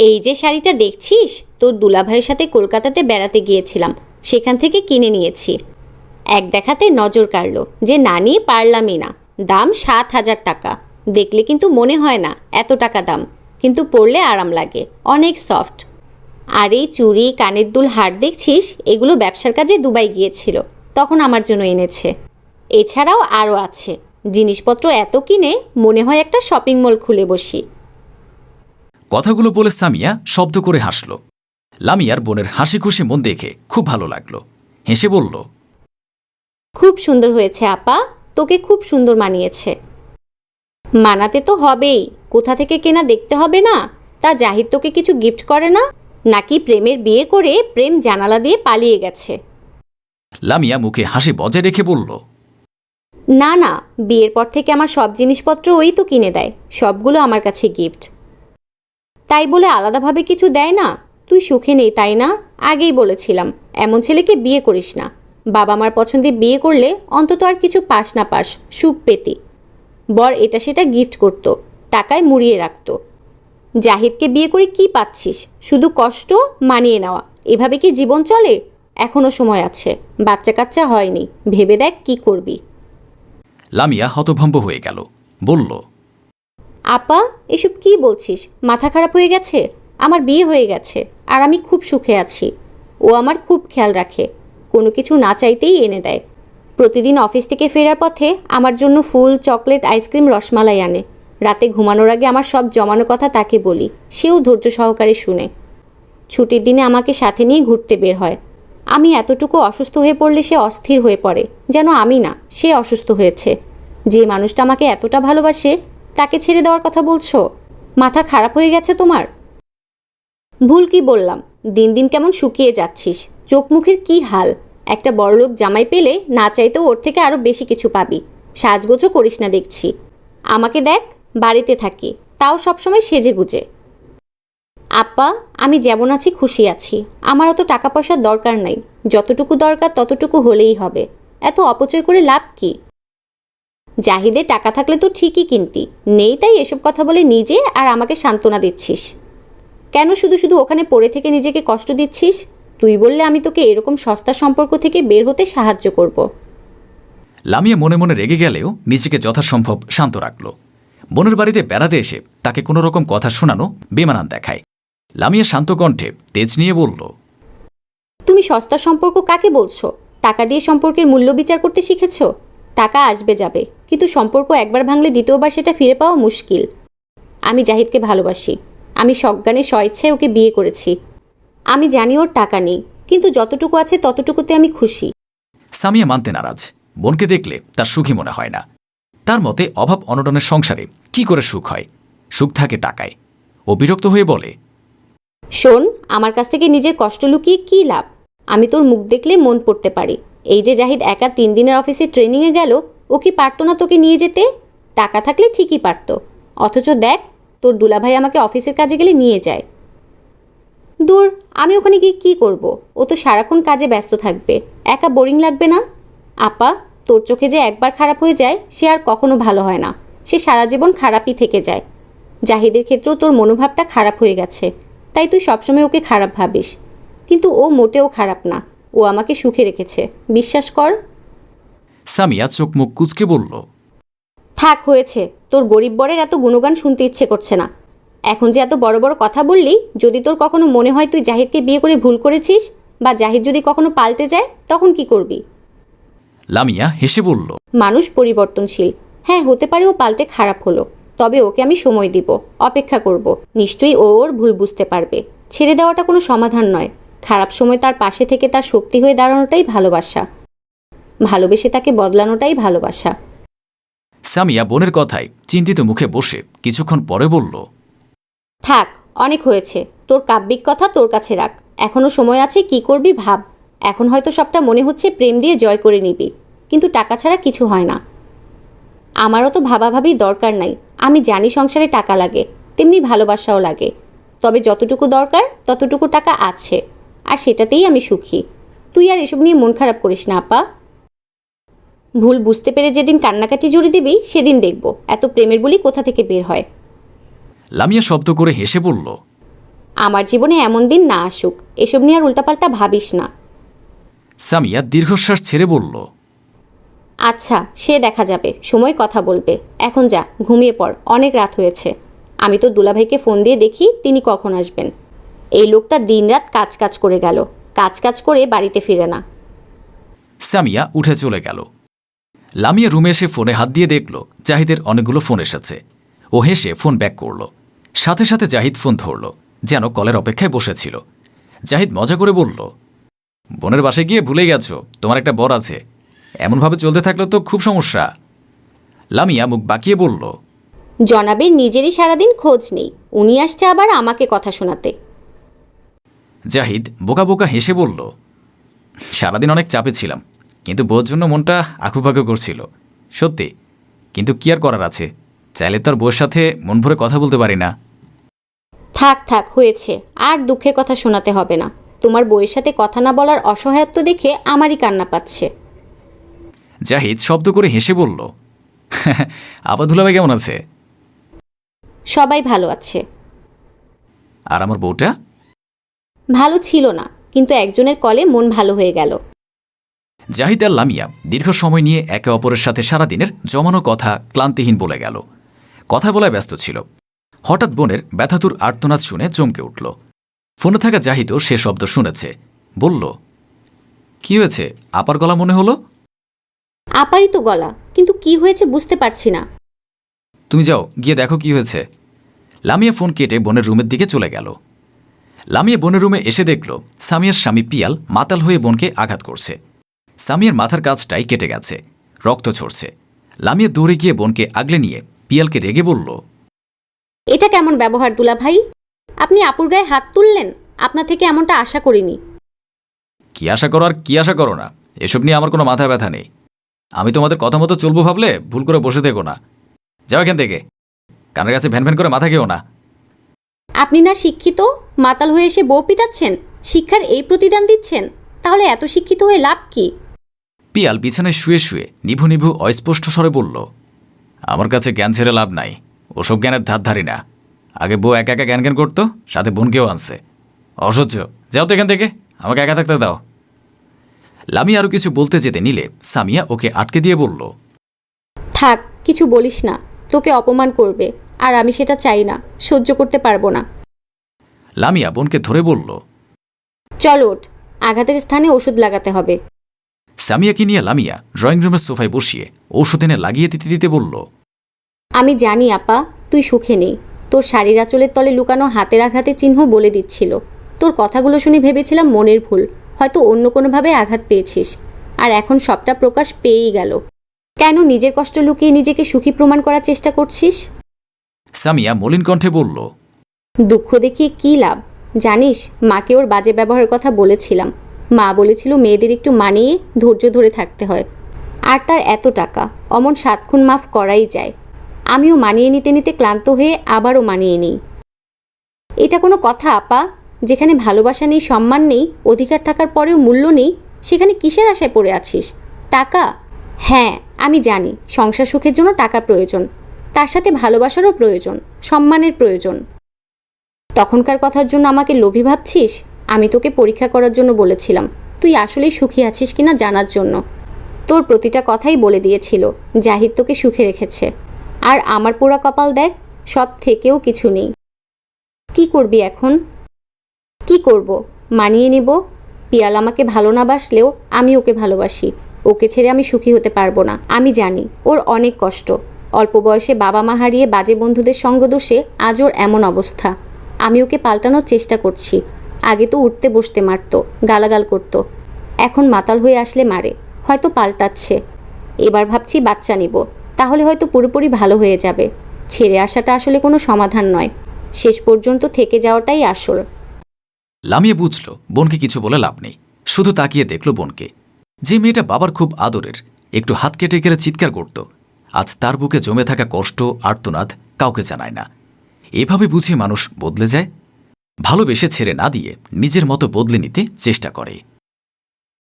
এই যে শাড়িটা দেখছিস? তোর দুলাভাইয়ের সাথে কলকাতাতে বেড়াতে গিয়েছিলাম। সেখান থেকে কিনে নিয়েছি। এক দেখাতে নজর কাড়লো যে না নিয়ে পারলামই না। দাম সাত হাজার টাকা। দেখলে কিন্তু মনে হয় না এত টাকা দাম। কিন্তু পরলে আরাম লাগে, অনেক সফট। আর এই চুড়ি, কানের দুল, হার দেখছিস? এগুলো ব্যবসার কাজে দুবাই গিয়েছিল। তখন আমার জন্য এনেছে। এছাড়াও আরও আছে। জিনিসপত্র এত কিনে মনে হয় একটা শপিং মল খুলে বসি। কথাগুলো বলে সামিয়া শব্দ করে হাসল। লামিয়ার বোনের হাসি খুশি মন দেখে খুব ভালো লাগল। হেসে বলল খুব সুন্দর হয়েছে আপা তোকে খুব সুন্দর মানিয়েছে। মানাতে তো হবেই কোথা থেকে কেনা দেখতে হবে না? তা জাহিদ তোকে কিছু গিফট করে না? নাকি প্রেমের বিয়ে করে প্রেম জানালা দিয়ে পালিয়ে গেছে? লামিয়া মুখে হাসি বজায় রেখে বলল না না বিয়ের পর থেকে আমার সব জিনিসপত্র ওই তো কিনে দেয় সবগুলো আমার কাছে গিফট তাই বলে আলাদাভাবে কিছু দেয় না। তুই সুখে নেই, তাই না? আগেই বলেছিলাম, এমন ছেলেকে বিয়ে করিস না। বাবা মার পছন্দে বিয়ে করলে অন্তত আর কিছু পাস না পাস, সুখ পেতি। বর এটা সেটা গিফট করত, টাকায় মুড়িয়ে রাখত। জাহিদকে বিয়ে করে কি পাচ্ছিস? শুধু কষ্ট, মানিয়ে নেওয়া। এভাবে কি জীবন চলে? এখনও সময় আছে। বাচ্চা কাচ্চা হয়নি। ভেবে দেখ কি করবি। লামিয়া হতভম্ব হয়ে গেল। বলল আপা, এসব কি বলছিস? মাথা খারাপ হয়ে গেছে? আমার বিয়ে হয়ে গেছে, আর আমি খুব সুখে আছি। ও আমার খুব খেয়াল রাখে, কোনো কিছু না চাইতেই এনে দেয়। প্রতিদিন অফিস থেকে ফেরার পথে আমার জন্য ফুল, চকলেট, আইসক্রিম, রসমালাই আনে। রাতে ঘুমানোর আগে আমার সব জমানো কথা তাকে বলি, সেও ধৈর্য সহকারে শুনে। ছুটির দিনে আমাকে সাথে নিয়ে ঘুরতে বের হয়। আমি এতটুকু অসুস্থ হয়ে পড়লে সে অস্থির হয়ে পড়ে, যেন আমি না, সে অসুস্থ হয়েছে। যে মানুষটা আমাকে এতটা ভালোবাসে তাকে ছেড়ে দেওয়ার কথা বলছো? মাথা খারাপ হয়ে গেছে তোমার? ভুল কি বললাম? দিন দিন কেমন শুকিয়ে যাচ্ছিস। চোখ মুখের কি হাল? একটা বড়লোক জামাই পেলে না চাইতেও ওর থেকে আরও বেশি কিছু পাবি। সাজগোজও করিস না দেখছি। আমাকে দেখ, বাড়িতে থাকি। তাও সবসময় সেজে গুজে আপা আমি যেমন আছি খুশি আছি। আমার অত টাকা পয়সার দরকার নাই। যতটুকু দরকার ততটুকু হলেই হবে। এত অপচয় করে লাভ কি? জাহিদে টাকা থাকলে তো ঠিকই কিনতি। নেই তাই এসব কথা বলে নিজে আর আমাকে সান্ত্বনা দিচ্ছিস। কেন শুধু শুধু ওখানে পড়ে থেকে নিজেকে কষ্ট দিচ্ছিস? তুই বললে আমি তোকে এরকম সস্তা সম্পর্ক থেকে বের হতে সাহায্য করব। লামিয়া মনে মনে রেগে গেলেও নিজেকে যথাসম্ভব শান্ত রাখল। বোনের বাড়িতে বেড়াতে এসে তাকে কোনো রকম কথা শোনানো বেমানান দেখায়। লামিয়া শান্ত কণ্ঠে তেজ নিয়ে বলল তুমি সস্তা সম্পর্ক কাকে বলছো? টাকা দিয়ে সম্পর্কের মূল্য বিচার করতে শিখেছো? টাকা আসবে যাবে। কিন্তু সম্পর্ক একবার ভাঙলে দ্বিতীয়বার সেটা ফিরে পাওয়া মুশকিল। আমি জাহিদকে ভালোবাসি। আমি সজ্ঞানে স্বইচ্ছায় ওকে বিয়ে করেছি। আমি জানি ওর টাকা নেই। কিন্তু যতটুকু আছে ততটুকুতে আমি খুশি। সামিয়া মানতে নারাজ। বোনকে দেখলে তার সুখী মনে হয় না। তার মতে অভাব অনটনের সংসারে কি করে সুখ হয়? সুখ থাকে টাকায়। ও বিরক্ত হয়ে বলে শোন আমার কাছ থেকে নিজের কষ্ট লুকিয়ে কী লাভ? আমি তোর মুখ দেখলে মন পড়তে পারি। এই যে জাহিদ একা তিন দিনের অফিসে ট্রেনিংয়ে গেল, ও কি পারতো না তোকে নিয়ে যেতে? টাকা থাকলে ঠিকই পারতো। অথচ দেখ, তোর দুলাভাই আমাকে অফিসের কাজে গেলে নিয়ে যায়। দূর, আমি ওখানে গিয়ে কী করব? ও তো সারাক্ষণ কাজে ব্যস্ত থাকবে। একা বোরিং লাগবে না? আপা, তোর চোখে যে একবার খারাপ হয়ে যায়, সে আর কখনো ভালো হয় না। সে সারা জীবন খারাপই থেকে যায়। জাহিদের ক্ষেত্রেও তোর মনোভাবটা খারাপ হয়ে গেছে। তাই তুই সবসময় ওকে খারাপ ভাবিস। কিন্তু ও মোটেও খারাপ না। ও আমাকে সুখে রেখেছে। বিশ্বাস কর। সামিয়া চোখ মুখ কুচকে বলল থাক হয়েছে। তোর গরিব বরের এত গুণগান শুনতে ইচ্ছে করছে না। এখন যে এত বড় বড় কথা বললি যদি তোর কখনো মনে হয় তুই জাহিদকে বিয়ে করে ভুল করেছিস বা জাহিদ যদি কখনো পাল্টে যায় তখন কি করবি? লামিয়া হেসে বলল মানুষ পরিবর্তনশীল। হ্যাঁ হতে পারে ও পাল্টে খারাপ হলো তবে ওকে আমি সময় দিব অপেক্ষা করব। নিশ্চয়ই ও ওর ভুল বুঝতে পারবে। ছেড়ে দেওয়াটা কোনো সমাধান নয়। খারাপ সময় তার পাশে থেকে তার শক্তি হয়ে দাঁড়ানোটাই ভালোবাসা। ভালোবেসে তাকে বদলানোটাই ভালোবাসা। সামিয়া বোনের কথায় চিন্তিত মুখে বসে কিছুক্ষণ পরে বলল থাক অনেক হয়েছে। তোর কাব্যিক কথা তোর কাছে রাখ। এখনও সময় আছে কি করবি ভাব। এখন হয়তো সবটা মনে হচ্ছে প্রেম দিয়ে জয় করে নিবি। কিন্তু টাকা ছাড়া কিছু হয় না। আমারও তো ভাবাভাবি দরকার নাই। আমি জানি সংসারে টাকা লাগে তেমনি ভালোবাসাও লাগে। তবে যতটুকু দরকার ততটুকু টাকা আছে। আর সেটাতেই আমি সুখী। তুই আর এসব নিয়ে মন খারাপ করিস না আপা। ভুল বুঝতে পেরে যেদিন কান্নাকাটি জুড়ে দিবি সেদিন দেখব এত প্রেমের বলি কোথা থেকে বের হয়। লামিয়া শব্দ করে হেসে বলল আমার জীবনে এমন দিন না আসুক এসব নিয়ে আর উল্টাপাল্টা ভাবিস না। সামিয়া দীর্ঘশ্বাস ছেড়ে বলল আচ্ছা সে দেখা যাবে সময় কথা বলবে। এখন যা ঘুমিয়ে পড় অনেক রাত হয়েছে। আমি তো দুলাভাইকে ফোন দিয়ে দেখি তিনি কখন আসবেন। এই লোকটা দিনরাত কাজ কাজ করে গেল। কাজ কাজ করে বাড়িতে ফিরে না। সামিয়া উঠে চলে গেল। লামিয়া রুমে এসে ফোনে হাত দিয়ে দেখল জাহিদের অনেকগুলো ফোন এসেছে। ও হেসে ফোন ব্যাক করল। সাথে সাথে জাহিদ ফোন ধরল যেন কলের অপেক্ষায় বসেছিল। জাহিদ মজা করে বলল বোনের বাসে গিয়ে ভুলে গেছো তোমার একটা বর আছে। এমনভাবে চলতে থাকলে তো খুব সমস্যা। লামিয়া মুখ বাকিয়ে বলল জনাবের নিজেরই সারাদিন খোঁজ নেই। উনি আসছে আবার আমাকে কথা শোনাতে। জাহিদ বোকা বোকা হেসে বলল সারাদিন অনেক চাপে ছিলাম কিন্তু বউর জন্য মনটা আঁকুপাকু করছিল। সত্যি কিন্তু কি আর করার আছে? চাইলে তো আর বউয়ের সাথে মন ভরে কথা বলতে পারি না। থাক থাক হয়েছে। আর দুঃখের কথা শোনাতে হবে না। তোমার বইয়ের সাথে কথা না বলার অসহায়ত্ব দেখে আমারই কান্না পাচ্ছে। জাহিদ শব্দ করে হেসে বলল আবার দুলাভাই কেমন আছে? সবাই ভালো আছে। আর আমার বউটা? ভালো ছিল না কিন্তু একজনের কলে মন ভালো হয়ে গেল। জাহিদ আর লামিয়া দীর্ঘ সময় নিয়ে একে অপরের সাথে সারাদিনের জমানো কথা ক্লান্তিহীন বলে গেল। কথা বলায় ব্যস্ত ছিল। হঠাৎ বোনের ব্যথাতুর আর্তনাদ শুনে চমকে উঠল। ফোনে থাকা জাহিদও সে শব্দ শুনেছে। বলল কি হয়েছে? আপার গলা মনে হলো? আপারই তো গলা কিন্তু কি হয়েছে বুঝতে পারছি না। তুমি যাও গিয়ে দেখো কি হয়েছে। লামিয়া ফোন কেটে বোনের রুমের দিকে চলে গেল। লামিয়া বোনের রুমে এসে দেখল সামিয়ার স্বামী পিয়াল মাতাল হয়ে বোনকে আঘাত করছে। সামিয়ার মাথার কাজটাই কেটে গেছে রক্ত ঝরছে। লামিয়া দৌড়ে গিয়ে বোনকে আগলে নিয়ে পিয়ালকে রেগে বলল এটা কেমন ব্যবহার দুলা ভাই? আপনি আপুর গায়ে হাত তুললেন? আপনার থেকে এমনটা আশা করিনি। কি আশা করো আর কি আশা করো না? এসব নিয়ে আমার কোনো মাথা ব্যথা নেই। আমি তোমাদের কথা মতো চলবো ভাবলে ভুল করে বসে দেখো না। যাও এখান থেকে। কানের কাছে ভ্যান ভ্যান করে মাথা খেও না। আপনি না শিক্ষিত? মাতাল হয়ে এসে বউ পিটাচ্ছেন? শিক্ষার এই প্রতিদান দিচ্ছেন? তাহলে এত শিক্ষিত হয়ে লাভ কি? পিয়াল বিছানায় শুয়ে শুয়ে নিভু নিভু অস্পষ্ট স্বরে বলল আমার কাছে জ্ঞান ছেড়ে লাভ নাই। ওসব জ্ঞানের ধার ধারি না। আগে বউ একা একা জ্ঞান জ্ঞান করতো সাথে বোনকেও আনছে। অসহ্য। যাও তো এখান থেকে। আমাকে একা থাকতে দাও। লামি আরও কিছু বলতে যেতে নিলে সামিয়া ওকে আটকে দিয়ে বলল থাক কিছু বলিস না। তোকে অপমান করবে। আর আমি সেটা চাই না। সহ্য করতে পারব না। লামিয়া বোনকে ধরে বলল চল ওঠ আঘাতের স্থানে ওষুধ লাগাতে হবে। সামিয়াকে নিয়ে লামিয়া ড্রয়িং রুমের সোফায় বসিয়ে ঔষধ এনে লাগিয়ে দিতে দিতে বলল আমি জানি আপা তুই সুখে নেই। তোর শাড়ির আঁচলের তলে লুকানো হাতের আঘাতের চিহ্ন বলে দিচ্ছিল। তোর কথাগুলো শুনে ভেবেছিলাম মনের ভুল হয়তো অন্য কোনোভাবে আঘাত পেয়েছিস। আর এখন সবটা প্রকাশ পেয়েই গেল। কেন নিজের কষ্ট লুকিয়ে নিজেকে সুখী প্রমাণ করার চেষ্টা করছিস? সামিয়া মলিন কণ্ঠে বলল দুঃখ দেখিয়ে কী লাভ? জানিস, মাকে ওর বাজে ব্যবহারের কথা বলেছিলাম। মা বলেছিল মেয়েদের একটু মানিয়ে ধৈর্য ধরে থাকতে হয়। আর তার এত টাকা, অমন সাতক্ষণ মাফ করাই যায়। আমিও মানিয়ে নিতে নিতে ক্লান্ত হয়ে আবারও মানিয়ে নিই। এটা কোনো কথা, আপা। যেখানে ভালোবাসা নেই, সম্মান নেই, অধিকার থাকার পরেও মূল্য নেই, সেখানে কিসের আশায় পড়ে আছিস? টাকা? হ্যাঁ আমি জানি, সংসার সুখের জন্য টাকা প্রয়োজন। তার সাথে ভালোবাসারও প্রয়োজন, সম্মানের প্রয়োজন। তখনকার কথার জন্য আমাকে লোভী ভাবছিস? আমি তোকে পরীক্ষা করার জন্য বলেছিলাম। তুই আসলেই সুখী আছিস কিনা জানার জন্য। তোর প্রতিটা কথাই বলে দিয়েছিল। জাহিদ তোকে সুখে রেখেছে। আর আমার পোড়া কপাল দেখ, সব থেকেও কিছু নেই। কি করবি এখন? কি করব? মানিয়ে নিব? পিয়াল আমাকে ভালো না বাসলেও আমি ওকে ভালোবাসি। ওকে ছেড়ে আমি সুখী হতে পারব না। আমি জানি, ওর অনেক কষ্ট। অল্প বয়সে বাবা মা হারিয়ে বাজে বন্ধুদের সঙ্গ দোষে আজ ওর এমন অবস্থা। আমি ওকে পাল্টানোর চেষ্টা করছি। আগে তো উঠতে বসতে মারতো, গালাগাল করত। এখন মাতাল হয়ে আসলে মারে, হয়তো পাল্টাচ্ছে। এবার ভাবছি বাচ্চা নিব, তাহলে হয়তো পুরোপুরি ভালো হয়ে যাবে। ছেড়ে আসাটা আসলে কোনো সমাধান নয়। শেষ পর্যন্ত থেকে যাওয়াটাই আসল। লামিয়া বুঝল, বোনকে কিছু বলে লাভ নেই। শুধু তাকিয়ে দেখল বোনকে। যে মেয়েটা বাবার খুব আদরের, একটু হাত কেটে গেলে চিৎকার করত। আজ তার বুকে জমে থাকা কষ্ট, আর্তনাদ কাউকে জানায় না। এভাবে বুঝে মানুষ বদলে যায়? ভালোবেসে ছেড়ে না দিয়ে নিজের মতো বদলে নিতে চেষ্টা করে।